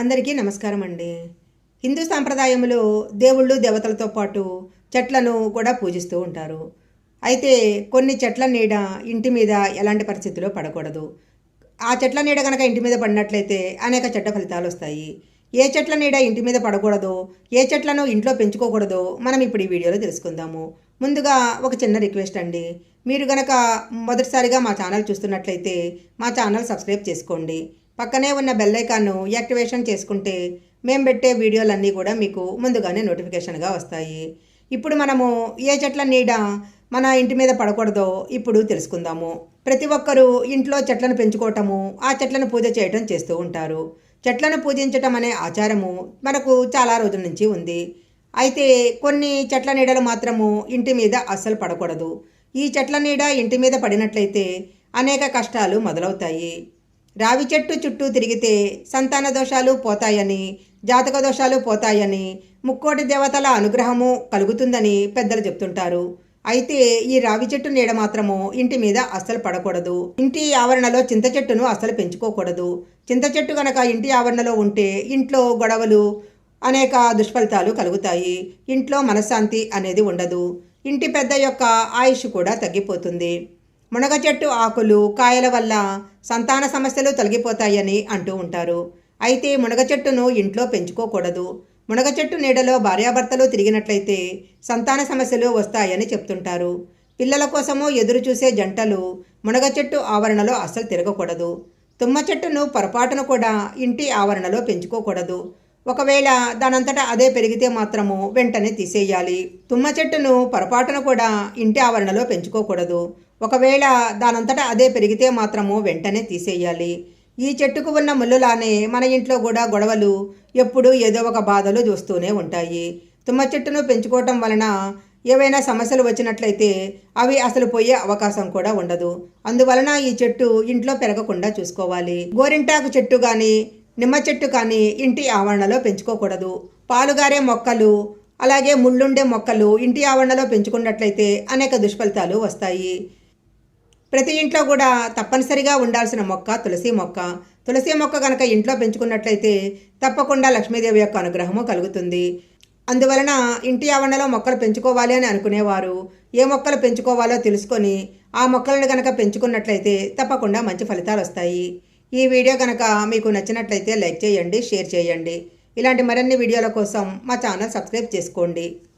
అందరికీ నమస్కారం అండి. హిందూ సాంప్రదాయంలో దేవుళ్ళు దేవతలతో పాటు చెట్లను కూడా పూజిస్తూ ఉంటారు. అయితే కొన్ని చెట్ల నీడ ఇంటి మీద ఎలాంటి పరిస్థితిలో పడకూడదు. ఆ చెట్ల నీడ కనుక ఇంటి మీద పడినట్లయితే అనేక చెడ్డ ఫలితాలు వస్తాయి. ఏ చెట్ల నీడ ఇంటి మీద పడకూడదో ఏ చెట్లను ఇంట్లో పెంచుకోకూడదో మనం ఇప్పుడు ఈ వీడియోలో తెలుసుకుందాము. ముందుగా ఒక చిన్న రిక్వెస్ట్ అండి. మీరు గనక మొదటిసారిగా మా ఛానల్ చూస్తున్నట్లయితే మా ఛానల్ సబ్స్క్రైబ్ చేసుకోండి. పక్కనే ఉన్న బెల్లైకాన్ను యాక్టివేషన్ చేసుకుంటే మేము పెట్టే వీడియోలన్నీ కూడా మీకు ముందుగానే నోటిఫికేషన్గా వస్తాయి. ఇప్పుడు మనము ఏ చెట్ల నీడ మన ఇంటి మీద పడకూడదో ఇప్పుడు తెలుసుకుందాము. ప్రతి ఒక్కరూ ఇంట్లో చెట్లను పెంచుకోవటము ఆ చెట్లను పూజ చేయటం చేస్తూ ఉంటారు. చెట్లను పూజించటం అనే ఆచారము మనకు చాలా రోజుల నుంచి ఉంది. అయితే కొన్ని చెట్ల నీడలు మాత్రము ఇంటి మీద అస్సలు పడకూడదు. ఈ చెట్ల నీడ ఇంటి మీద పడినట్లయితే అనేక కష్టాలు మొదలవుతాయి. రావి చెట్టు చుట్టూ తిరిగితే సంతాన దోషాలు పోతాయని జాతక దోషాలు పోతాయని ముక్కోటి దేవతల అనుగ్రహము కలుగుతుందని పెద్దలు చెప్తుంటారు. అయితే ఈ రావి చెట్టు నీడ మాత్రము ఇంటి మీద అస్సలు పడకూడదు. ఇంటి ఆవరణలో చింత చెట్టును అస్సలు పెంచుకోకూడదు. చింత చెట్టు గనక ఇంటి ఆవరణలో ఉంటే ఇంట్లో గొడవలు అనేక దుష్ఫలితాలు కలుగుతాయి. ఇంట్లో మనశ్శాంతి అనేది ఉండదు. ఇంటి పెద్ద యొక్క ఆయుష్ కూడా తగ్గిపోతుంది. మునగ చెట్టు ఆకులు కాయల వల్ల సంతాన సమస్యలు తొలగిపోతాయని అంటూ ఉంటారు. అయితే మునగ చెట్టును ఇంట్లో పెంచుకోకూడదు. మునగ చెట్టు నీడలో భార్యాభర్తలు తిరిగినట్లయితే సంతాన సమస్యలు వస్తాయని చెప్తుంటారు. పిల్లల కోసము ఎదురు చూసే జంటలు మునగ చెట్టు ఆవరణలో అస్సలు తిరగకూడదు. తుమ్మ చెట్టును పొరపాటును కూడా ఇంటి ఆవరణలో పెంచుకోకూడదు. ఒకవేళ దానంతటా అదే పెరిగితే మాత్రము వెంటనే తీసేయాలి. తుమ్మ చెట్టును పొరపాటును కూడా ఇంటి ఆవరణలో పెంచుకోకూడదు. ఒకవేళ దానంతటా అదే పెరిగితే మాత్రము వెంటనే తీసేయాలి. ఈ చెట్టుకు ఉన్న ముళ్ళులానే మన ఇంట్లో కూడా గొడవలు ఎప్పుడూ ఏదో ఒక బాధలు చూస్తూనే ఉంటాయి. తుమ్మ చెట్టును పెంచుకోవటం వలన ఏవైనా సమస్యలు వచ్చినట్లయితే అవి అసలు పోయే అవకాశం కూడా ఉండదు. అందువలన ఈ చెట్టు ఇంట్లో పెరగకుండా చూసుకోవాలి. గోరింటాకు చెట్టు కానీ నిమ్మ చెట్టు కానీ ఇంటి ఆవరణలో పెంచుకోకూడదు. పాలుగారే మొక్కలు అలాగే ముళ్ళుండే మొక్కలు ఇంటి ఆవరణలో పెంచుకున్నట్లయితే అనేక దుష్ఫలితాలు వస్తాయి. ప్రతి ఇంట్లో కూడా తప్పనిసరిగా ఉండాల్సిన మొక్క తులసి మొక్క. తులసి మొక్క కనుక ఇంట్లో పెంచుకున్నట్లయితే తప్పకుండా లక్ష్మీదేవి యొక్క అనుగ్రహము కలుగుతుంది. అందువలన ఇంటి ఆవరణలో మొక్కలు పెంచుకోవాలి అని అనుకునేవారు. ఏ మొక్కలు పెంచుకోవాలో తెలుసుకొని ఆ మొక్కలను కనుక పెంచుకున్నట్లయితే తప్పకుండా మంచి ఫలితాలు వస్తాయి. ఈ వీడియో కనుక మీకు నచ్చినట్లయితే లైక్ చేయండి షేర్ చేయండి. ఇలాంటి మరిన్ని వీడియోల కోసం మా ఛానల్ సబ్స్క్రైబ్ చేసుకోండి.